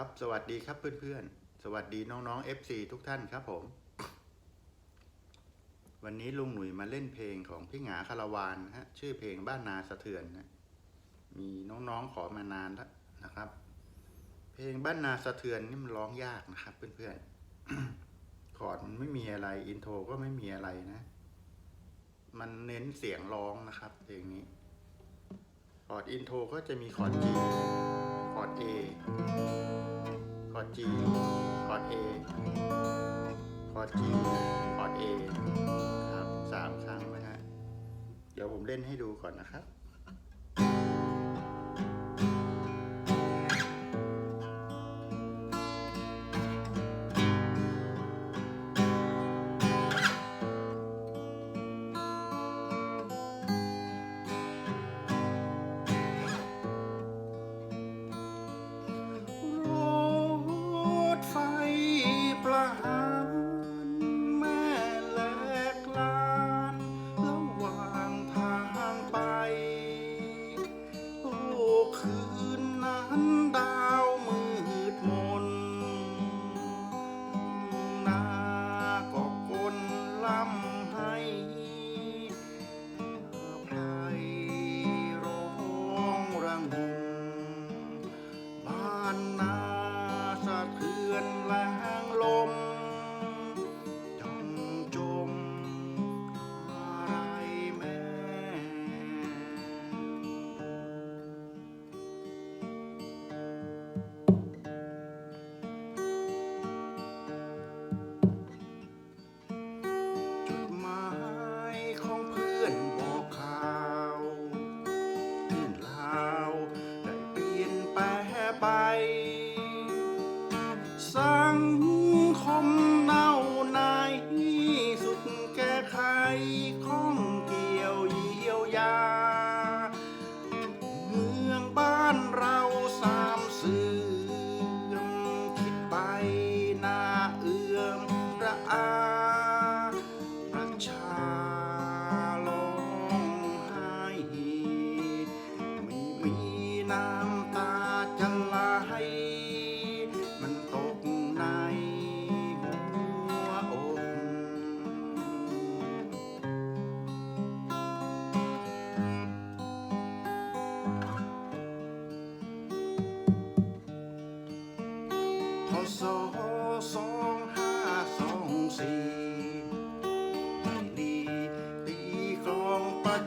ครับ สวัสดีครับเพื่อนๆ สวัสดีน้องๆ FC ทุกท่านครับผม วันนี้ลุงหนุ่ยมาเล่นเพลงของพี่หงาคาราวานฮะ ชื่อเพลงบ้านนาสะเทือนนะมีน้องๆขอมานานแล้วนะครับ เพลงบ้านนาสะเทือนนี่มันร้องยากนะครับ เพื่อนๆ คอร์ดมันไม่มีอะไร อินโทรก็ไม่มีอะไรนะ มันเน้นเสียงร้องนะครับเพลงนี้ คอร์ดอินโทรก็จะมีคอร์ด G A คอร์ด G คอร์ด A คอร์ด G คอร์ด A ครับสามครั้งนะฮะ เดี๋ยวผมเล่นให้ดูก่อนนะครับ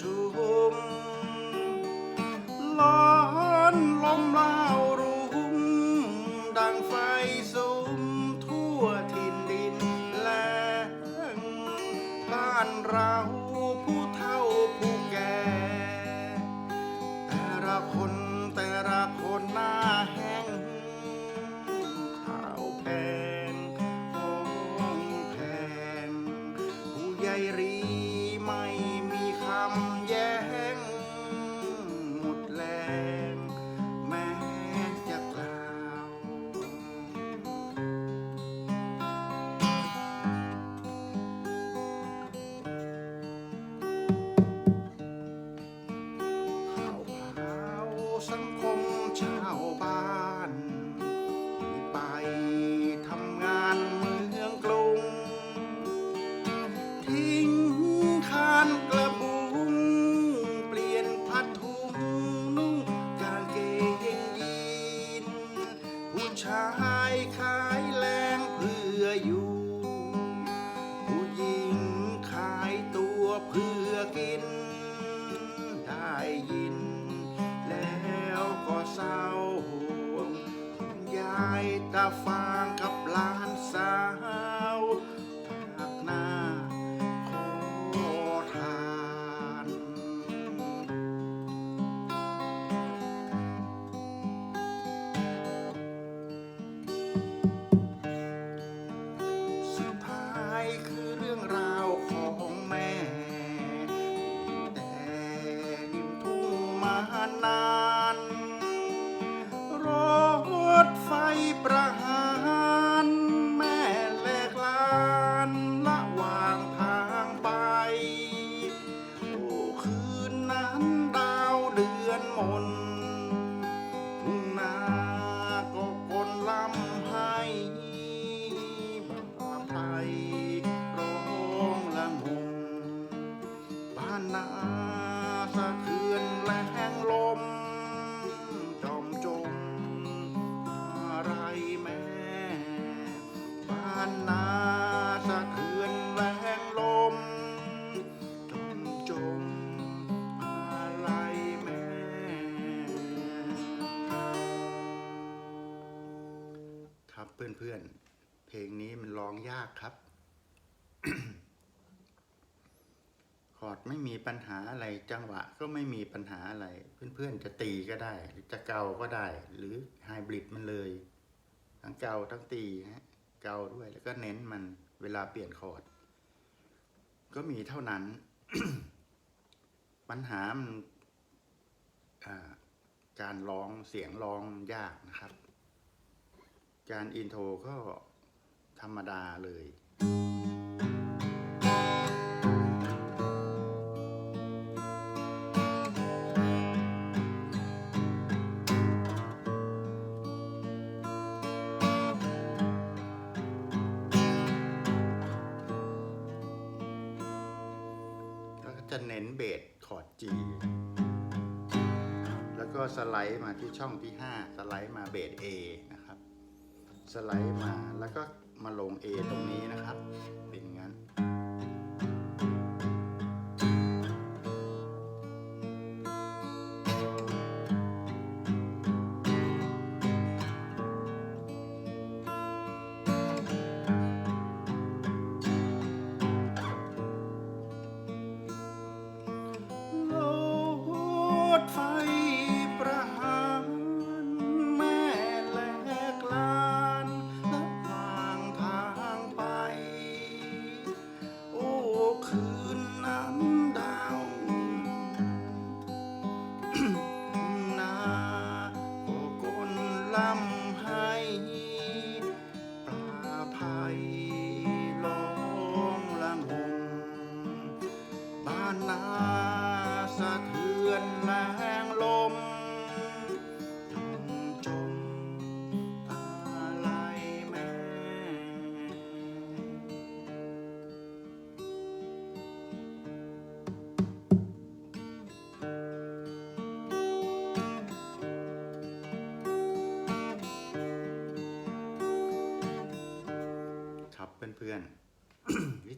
ชุมร้อนลมลาวรุมดังไฟสุมทั่วถิ่นดินแลงบ้านเราผู้เฒ่าผู้แก่ แต่ละคนแต่ละคนหน้าแห้งข้าวแพงของแพงผู้ใหญ่รี กับหลานสาว เพื่อนๆ เพลงนี้มันร้องยากครับ คอร์ดไม่มีปัญหาอะไร จังหวะก็ไม่มีปัญหาอะไร เพื่อนๆ จะตีก็ได้ หรือจะเกาก็ได้ หรือไฮบริดมันเลย ทั้งเกาทั้งตีฮะ เกาด้วยแล้วก็เน้นมันเวลาเปลี่ยนคอร์ด ก็มีเท่านั้น ปัญหามันการร้องเสียงร้องยากนะครับ การอินโทรก็ธรรมดาเลย แล้วก็จะเน้นเบสคอร์ด G แล้วก็สไลด์มาที่ช่องที่ 5 สไลด์มาเบส A นะ สไลด์มาแล้วก็มาลง A ตรงนี้นะครับ เป็นงั้น โลดไฟ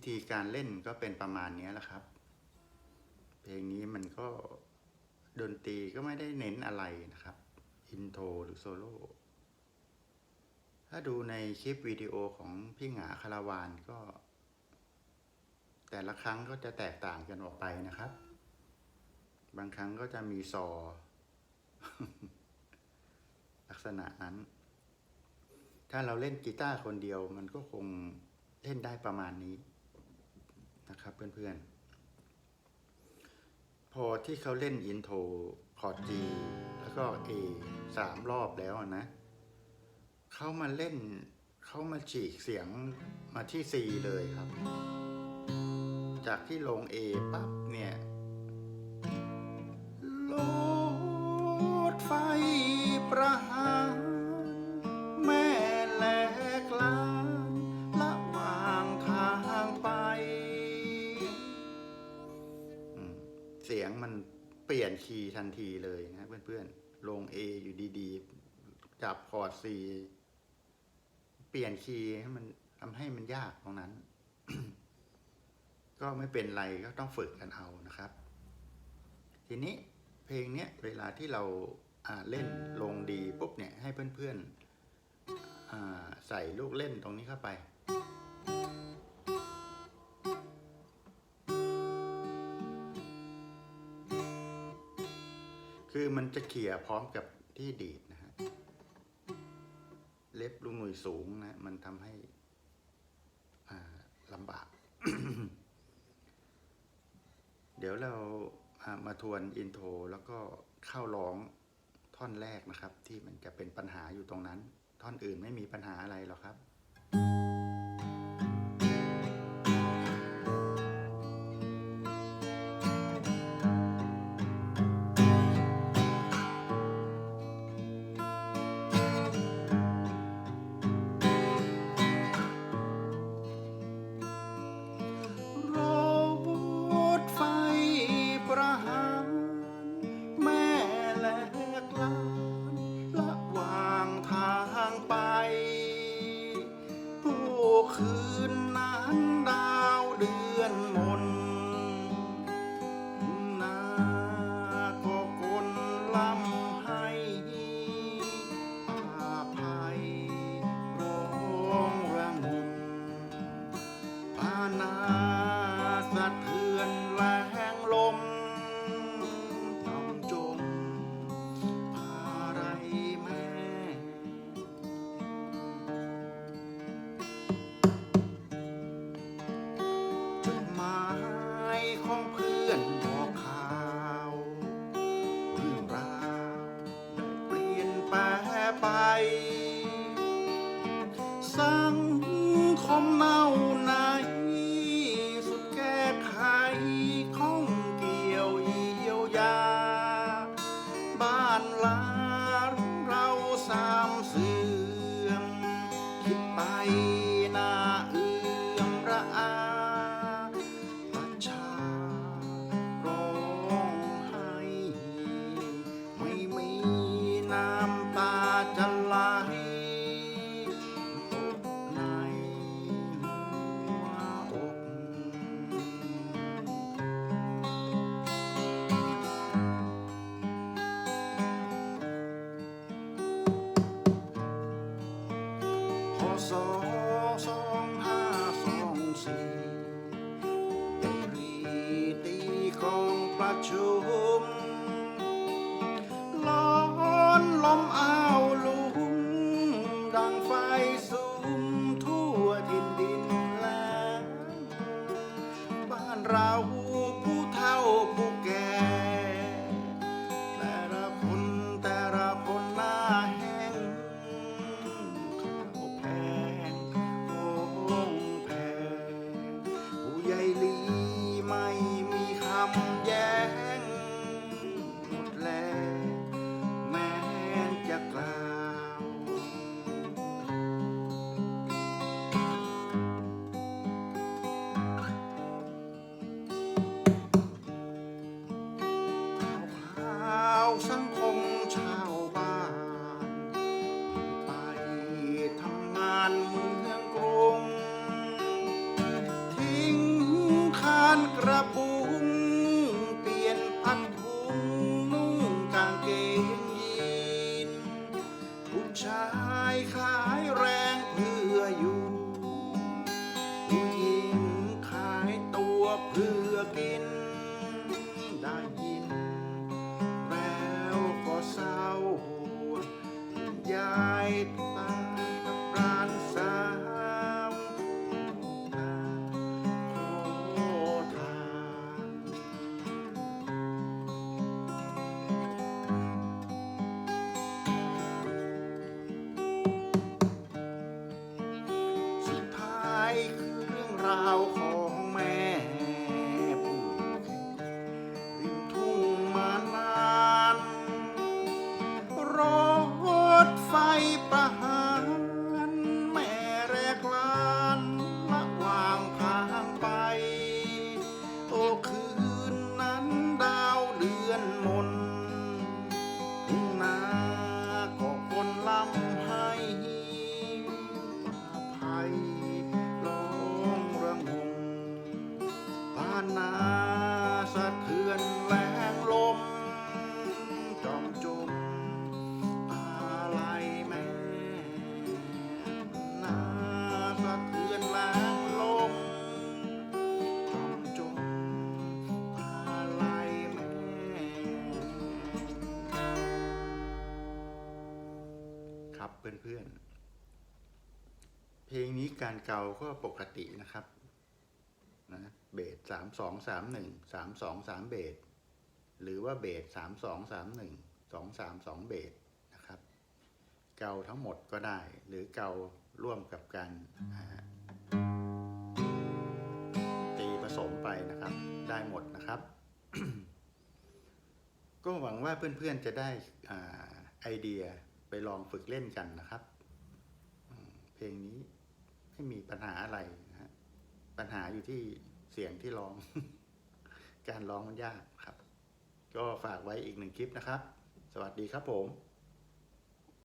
ธีการเล่นก็เป็นประมาณนี้แหละครับ เพลงนี้มันก็ดนตรีก็ไม่ได้เน้นอะไรนะครับ อินโทรหรือโซโล่ถ้าดูในคลิปวิดีโอของพี่หงาคาราวานก็ แต่ละครั้งก็จะแตกต่างกันออกไปนะครับ บางครั้งก็จะมีซอ ลักษณะนั้น ถ้าเราเล่นกีตาร์คนเดียวมันก็คงเล่นได้ประมาณนี้ นะครับเพื่อนๆ พอที่เขาเล่นอินโทรคอร์ด G แล้วก็ A สามรอบแล้วนะ เขามาเล่น เขามาฉีกเสียงมาที่ C เลยครับ จากที่ลง A ปั๊บเนี่ย นทีเลยนะเพื่อนๆ ลง A อยู่ดีๆ จับคอร์ด C เปลี่ยนคีย์ให้มันทำให้มันยากตรงนั้น ก็ไม่เป็นไรก็ต้องฝึกกันเอานะครับ ทีนี้เพลงเนี้ยเวลาที่เราเล่นลงดีปุ๊บเนี่ยให้เพื่อนๆใส่ลูกเล่นตรงนี้เข้าไป เกี่ยพร้อมกับที่ดีดนะฮะ เล็บลุงหนุ่ยสูงนะ มันทำให้ลำบาก เดี๋ยวเรามาทวนอินโทรแล้วก็เข้าร้องท่อนแรกนะครับ ที่มันจะเป็นปัญหาอยู่ตรงนั้น ท่อนอื่นไม่มีปัญหาอะไรหรอกครับ ไป สังคมเมา ชุมร้อนลมอ้าวลุม ดังไฟสุมทั่วดินดินแล้งบ้านเราผู้เฒ่าผู้แก่ แต่ละคนแต่ละคนหน้าแห้งข้าวแพงโอ่งแพงผู้ใหญ่ลีไม่มีคำแย้ กระปุ การเกาก็ปกตินะครับนะเบสสามสองสามหนึ่งสามสองสามเบสหรือว่าเบสสามสองสามหนึ่งสองสามสองเบสนะครับ เกาทั้งหมดก็ได้ หรือเการ่วมกับการตีผสมไปนะครับ ได้หมดนะครับ ก็หวังว่าเพื่อนๆจะได้อไอเดียไปลองฝึกเล่นกันนะครับ เพลงนี้ ไม่มีปัญหาอะไรนะฮะปัญหาอยู่ที่เสียงที่ร้อง การร้องมันยากครับ ก็ฝากไว้อีกหนึ่งคลิปนะครับ สวัสดีครับผม